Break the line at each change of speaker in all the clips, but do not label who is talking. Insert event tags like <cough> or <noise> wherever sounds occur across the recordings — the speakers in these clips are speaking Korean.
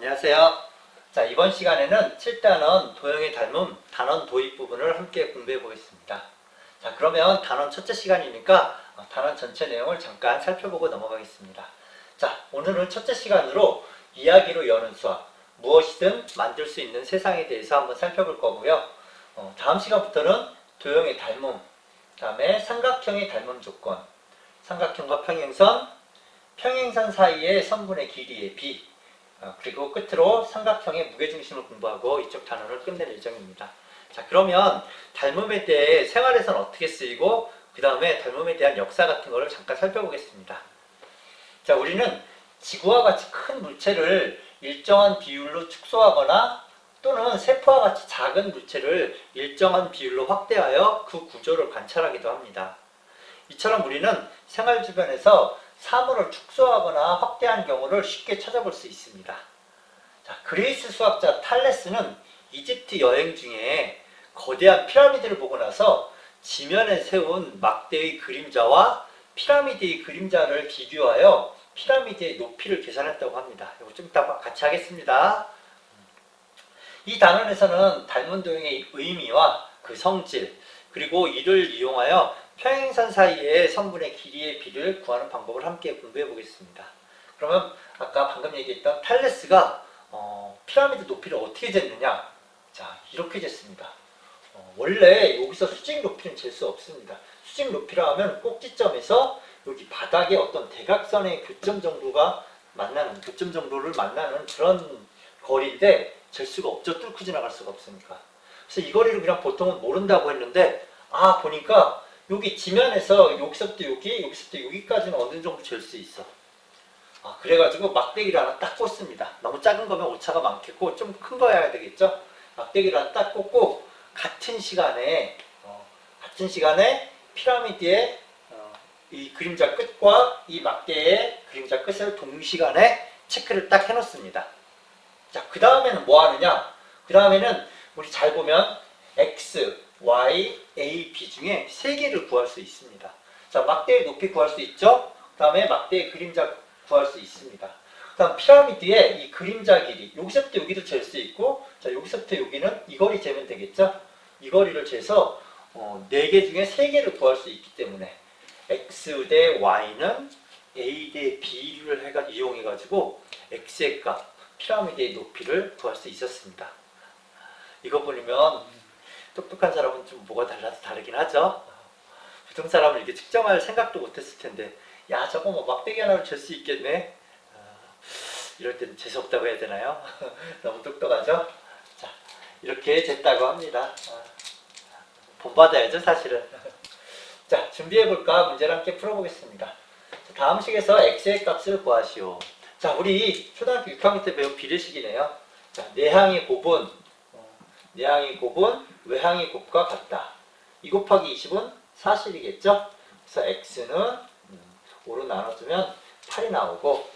안녕하세요. 자, 이번 시간에는 7단원 도형의 닮음 단원 도입 부분을 함께 공부해 보겠습니다. 자, 그러면 단원 첫째 시간이니까 어, 단원 전체 내용을 잠깐 살펴보고 넘어가겠습니다. 자, 오늘은 첫째 시간으로 이야기로 여는 수학, 무엇이든 만들 수 있는 세상에 대해서 한번 살펴볼 거고요. 어, 다음 시간부터는 도형의 닮음, 다음에 삼각형의 닮음 조건, 삼각형과 평행선, 평행선 사이의 선분의 길이의 비, 어, 그리고 끝으로 삼각형의 무게중심을 공부하고 이쪽 단원을 끝낼 예정입니다. 자, 그러면 닮음에 대해 생활에서는 어떻게 쓰이고 그 다음에 닮음에 대한 역사 같은 거를 잠깐 살펴보겠습니다. 자, 우리는 지구와 같이 큰 물체를 일정한 비율로 축소하거나 또는 세포와 같이 작은 물체를 일정한 비율로 확대하여 그 구조를 관찰하기도 합니다. 이처럼 우리는 생활 주변에서 사물을 축소하거나 확대한 경우를 쉽게 찾아볼 수 있습니다. 자, 그리스 수학자 탈레스는 이집트 여행 중에 거대한 피라미드를 보고 나서 지면에 세운 막대의 그림자와 피라미드의 그림자를 비교하여 피라미드의 높이를 계산했다고 합니다. 이거 좀 이따 같이 하겠습니다. 이 단원에서는 닮은 도형의 의미와 그 성질, 그리고 이를 이용하여 평행선 사이의 선분의 길이의 비를 구하는 방법을 함께 공부해 보겠습니다. 그러면 아까 방금 얘기했던 탈레스가 어, 피라미드 높이를 어떻게 쟀느냐? 자, 이렇게 쟀습니다. 어, 원래 여기서 수직 높이는 잴 수 없습니다. 수직 높이라 하면 꼭지점에서 여기 바닥에 어떤 대각선의 교점 정도가 만나는 교점 정도를 만나는 그런 거리인데 잴 수가 없죠. 뚫고 지나갈 수가 없으니까. 그래서 이 거리를 그냥 보통은 모른다고 했는데 아 보니까 여기 지면에서 여기서부터 여기 여기서부터 여기까지는 어느 정도 잴 수 있어. 아 그래가지고 막대기를 하나 딱 꽂습니다. 너무 작은 거면 오차가 많겠고 좀 큰 거여야 되겠죠. 막대기를 하나 딱 꽂고 같은 시간에 어, 같은 시간에 피라미드의 어, 이 그림자 끝과 이 막대의 그림자 끝을 동시간에 체크를 딱 해놓습니다. 자, 그 다음에는 뭐 하느냐? 그 다음에는 우리 잘 보면 x, y, a, b 중에 세 개를 구할 수 있습니다. 자, 막대의 높이 구할 수 있죠? 그 다음에 막대의 그림자 구할 수 있습니다. 그 다음 피라미드의 이 그림자 길이, 여기서부터 여기도 잴 수 있고, 자, 여기서부터 여기는 이 거리 재면 되겠죠? 이 거리를 재서 어, 4개 중에 3개를 구할 수 있기 때문에 x 대 y는 a 대 b를 해가 이용해가지고 x의 값, 피라미드의 높이를 구할 수 있었습니다. 이거 보면 똑똑한 사람은 좀 뭐가 달라도 다르긴 하죠. 보통 사람은 이렇게 측정할 생각도 못했을 텐데, 야 저거 뭐 막대기 하나로 잴 수 있겠네. 아, 이럴 때는 재수 없다고 해야 되나요? <laughs> 너무 똑똑하죠? 자 이렇게 쟀다고 합니다. 아, 본받아야죠 사실은. <laughs> 자 준비해 볼까 문제를 함께 풀어보겠습니다. 자, 다음 식에서 x의 값을 구하시오. 자, 우리 초등학교 6학년 때 배운 비례식이네요. 자, 내항의 곱은 어, 내항의 곱은 외항의 곱과 같다. 2 곱하기 20은 사실이겠죠? 그래서 x는 음, 5로 나눠주면 8이 나오고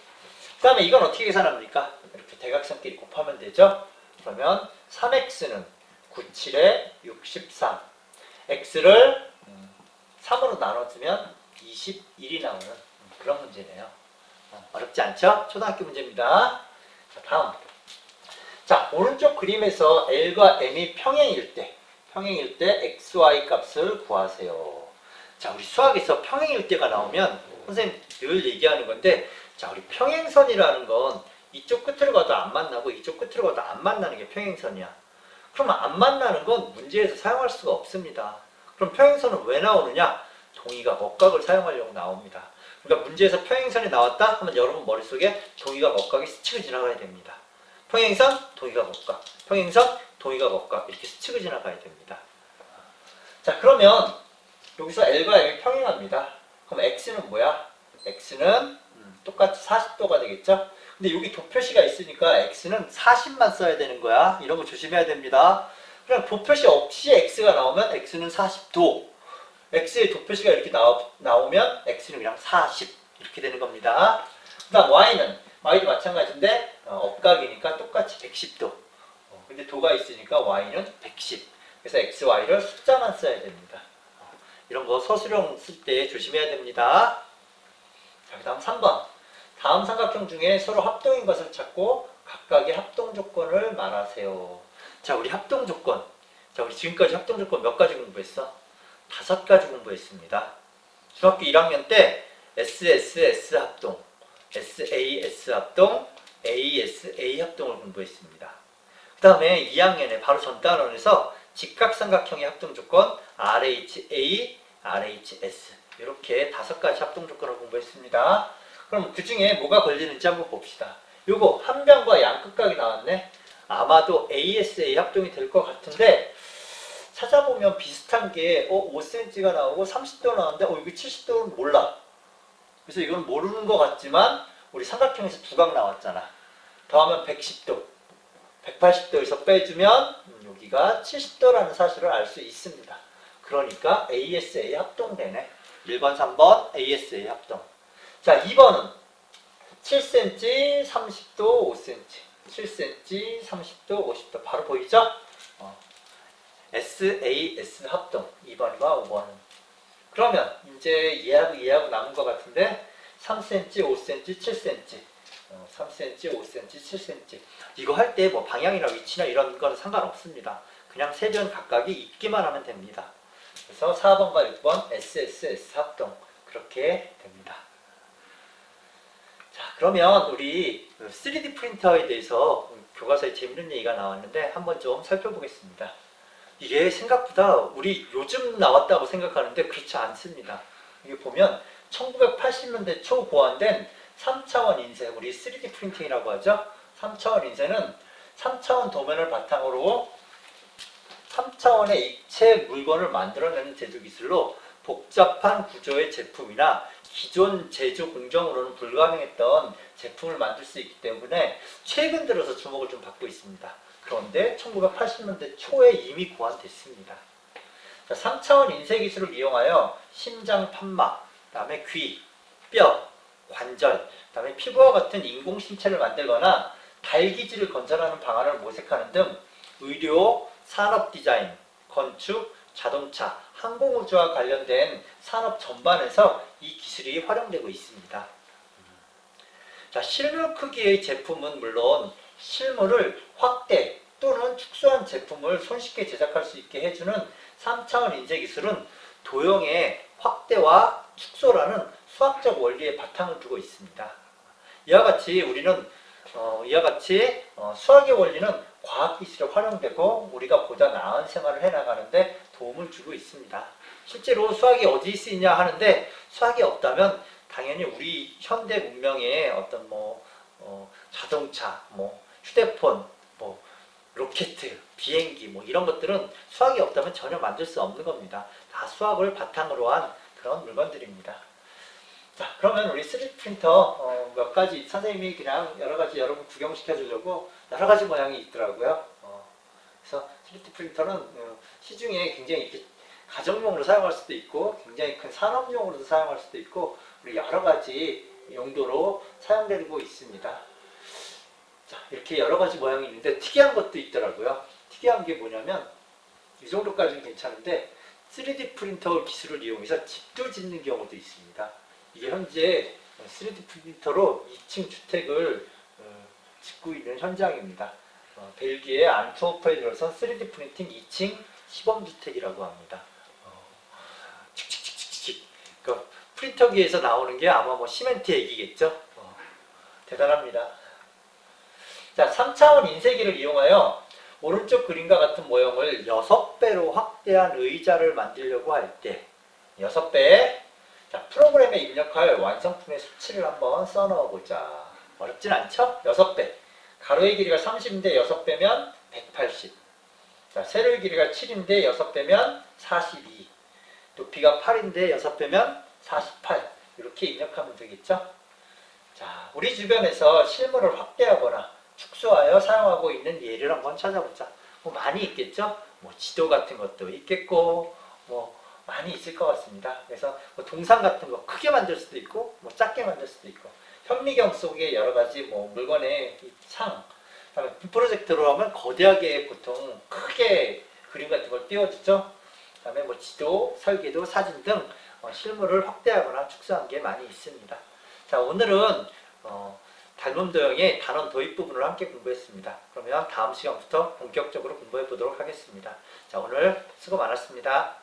그 다음에 이건 어떻게 계산합니까? 이렇게 대각선끼리 곱하면 되죠? 그러면 3x는 9, 7에 63 x를 3으로 나눠주면 21이 나오는 그런 문제네요. 어, 어렵지 않죠? 초등학교 문제입니다. 자, 다음. 자, 오른쪽 그림에서 L과 M이 평행일 때, 평행일 때 XY 값을 구하세요. 자, 우리 수학에서 평행일 때가 나오면 선생님 늘 얘기하는 건데, 자, 우리 평행선이라는 건 이쪽 끝으로 가도 안 만나고 이쪽 끝으로 가도 안 만나는 게 평행선이야. 그러면 안 만나는 건 문제에서 사용할 수가 없습니다. 그럼 평행선은 왜 나오느냐? 동의가 먹각을 사용하려고 나옵니다. 그러니까 문제에서 평행선이 나왔다 하면 여러분 머릿속에 동의가 먹각이 스치고 지나가야 됩니다. 평행선, 동의가 먹각. 평행선, 동의가 먹각. 이렇게 스치고 지나가야 됩니다. 자, 그러면 여기서 L과 M이 평행합니다. 그럼 X는 뭐야? X는 음, 똑같이 40도가 되겠죠? 근데 여기 도표시가 있으니까 X는 40만 써야 되는 거야. 이런 거 조심해야 됩니다. 그냥 도표시 없이 X가 나오면 X는 40도. X의 도표시가 이렇게 나오, 나오면 X는 그냥 40 이렇게 되는 겁니다. 그 다음 Y는 Y도 마찬가지인데 어, 업각이니까 똑같이 110도. 어, 근데 도가 있으니까 Y는 110. 그래서 X, Y를 숫자만 써야 됩니다. 어, 이런 거 서술형 쓸 때 조심해야 됩니다. 자, 그 다음 3번. 다음 삼각형 중에 서로 합동인 것을 찾고 각각의 합동 조건을 말하세요. 자, 우리 합동 조건. 자, 우리 지금까지 합동 조건 몇 가지 공부했어? 다섯 가지 공부했습니다. 중학교 1학년 때 SSS 합동, SAS 합동, ASA 합동을 공부했습니다. 그 다음에 2학년에 바로 전 단원에서 직각삼각형의 합동 조건 RHA, RHS 이렇게 다섯 가지 합동 조건을 공부했습니다. 그럼 그 중에 뭐가 걸리는지 한번 봅시다. 요거 한변과 양끝각이 나왔네. 아마도 ASA 합동이 될 것 같은데 찾아보면 비슷한 게 어, 5cm가 나오고 30도 나오는데 어, 여기 70도는 몰라. 그래서 이건 모르는 것 같지만 우리 삼각형에서 두각 나왔잖아. 더하면 110도. 180도에서 빼주면 음, 여기가 70도라는 사실을 알 수 있습니다. 그러니까 ASA 합동되네. 1번, 3번 ASA 합동. 자, 2번은 7cm, 30도, 5cm. 7cm, 30도, 50도. 바로 보이죠? 어. SAS 합동. 2번과 5번은. 그러면 이제 이해하고 이해하고 남은 것 같은데 3cm, 5cm, 7cm. 어, 3cm, 5cm, 7cm. 이거 할 때 뭐 방향이나 위치나 이런 거는 상관없습니다. 그냥 세 변 각각이 있기만 하면 됩니다. 그래서 4번과 6번 SSS 합동 그렇게 됩니다. 자, 그러면 우리 3D 프린터에 대해서 교과서에 재밌는 얘기가 나왔는데 한번 좀 살펴보겠습니다. 이게 생각보다 우리 요즘 나왔다고 생각하는데 그렇지 않습니다. 이게 보면 1980년대 초 고안된 3차원 인쇄, 우리 3D 프린팅이라고 하죠. 3차원 인쇄는 3차원 도면을 바탕으로 3차원의 입체 물건을 만들어내는 제조 기술로 복잡한 구조의 제품이나 기존 제조 공정으로는 불가능했던 제품을 만들 수 있기 때문에 최근 들어서 주목을 좀 받고 있습니다. 그런데 1980년대 초에 이미 고안됐습니다. 자, 3차원 인쇄 기술을 이용하여 심장 판막, 그다음에 귀, 뼈, 관절, 그다음에 피부와 같은 인공 신체를 만들거나 달기질을 건설하는 방안을 모색하는 등 의료, 산업 디자인, 건축, 자동차, 항공우주와 관련된 산업 전반에서 이 기술이 활용되고 있습니다. 자, 실물 크기의 제품은 물론 실물을 확대 또는 축소한 제품을 손쉽게 제작할 수 있게 해주는 3차원 인쇄 기술은 도형의 확대와 축소라는 수학적 원리에 바탕을 두고 있습니다. 이와 같이 우리는 어, 이와 같이 어, 수학의 원리는 과학 기술에 활용되고 우리가 보다 나은 생활을 해나가는데 도움을 주고 있습니다. 실제로 수학이 어디 쓰이냐 하는데 수학이 없다면 당연히 우리 현대 문명의 어떤 뭐 어, 자동차, 뭐 휴대폰, 뭐 로켓, 비행기 뭐 이런 것들은 수학이 없다면 전혀 만들 수 없는 겁니다. 다 수학을 바탕으로 한 그런 물건들입니다. 자, 그러면 우리 3D 프린터 어, 몇 가지 선생님이 그냥 여러 가지 여러분 구경시켜 주려고 여러 가지 모양이 있더라고요. 어, 그래서 3D 프린터는 어, 시중에 굉장히 이렇게 가정용으로 사용할 수도 있고 굉장히 큰 산업용으로도 사용할 수도 있고 우리 여러 가지 용도로 사용되고 있습니다. 자, 이렇게 여러 가지 모양이 있는데 특이한 것도 있더라고요. 특이한 게 뭐냐면 이 정도까지는 괜찮은데 3D 프린터 기술을 이용해서 집도 짓는 경우도 있습니다. 이게 현재 3D 프린터로 2층 주택을 어, 짓고 있는 현장입니다. 어, 벨기에 안트워프에 들어선 3D 프린팅 2층 시범주택이라고 합니다. 어, 칙칙칙칙칙. 그 프린터기에서 나오는 게 아마 뭐 시멘트 얘기겠죠? 어, 대단합니다. 자, 3차원 인쇄기를 이용하여 오른쪽 그림과 같은 모형을 6배로 확대한 의자를 만들려고 할 때 6배 자, 프로그램에 입력할 완성품의 수치를 한번 써넣어 보자. 어렵진 않죠? 6배. 가로의 길이가 30인데 6배면 180. 자, 세로의 길이가 7인데 6배면 42. 높이가 8인데 6배면 48. 이렇게 입력하면 되겠죠? 자, 우리 주변에서 실물을 확대하거나 축소하여 사용하고 있는 예를 한번 찾아보자. 뭐 많이 있겠죠? 뭐 지도 같은 것도 있겠고, 뭐 많이 있을 것 같습니다. 그래서 뭐 동상 같은 거 크게 만들 수도 있고, 뭐 작게 만들 수도 있고, 현미경 속에 여러 가지 뭐 물건의 이 상, 그다음에 프로젝트로 하면 거대하게 보통 크게 그림 같은 걸 띄워주죠. 그다음에 뭐 지도, 설계도, 사진 등 어, 실물을 확대하거나 축소한 게 많이 있습니다. 자 오늘은 어, 닮음 도형의 단원 도입 부분을 함께 공부했습니다. 그러면 다음 시간부터 본격적으로 공부해 보도록 하겠습니다. 자, 오늘 수고 많았습니다.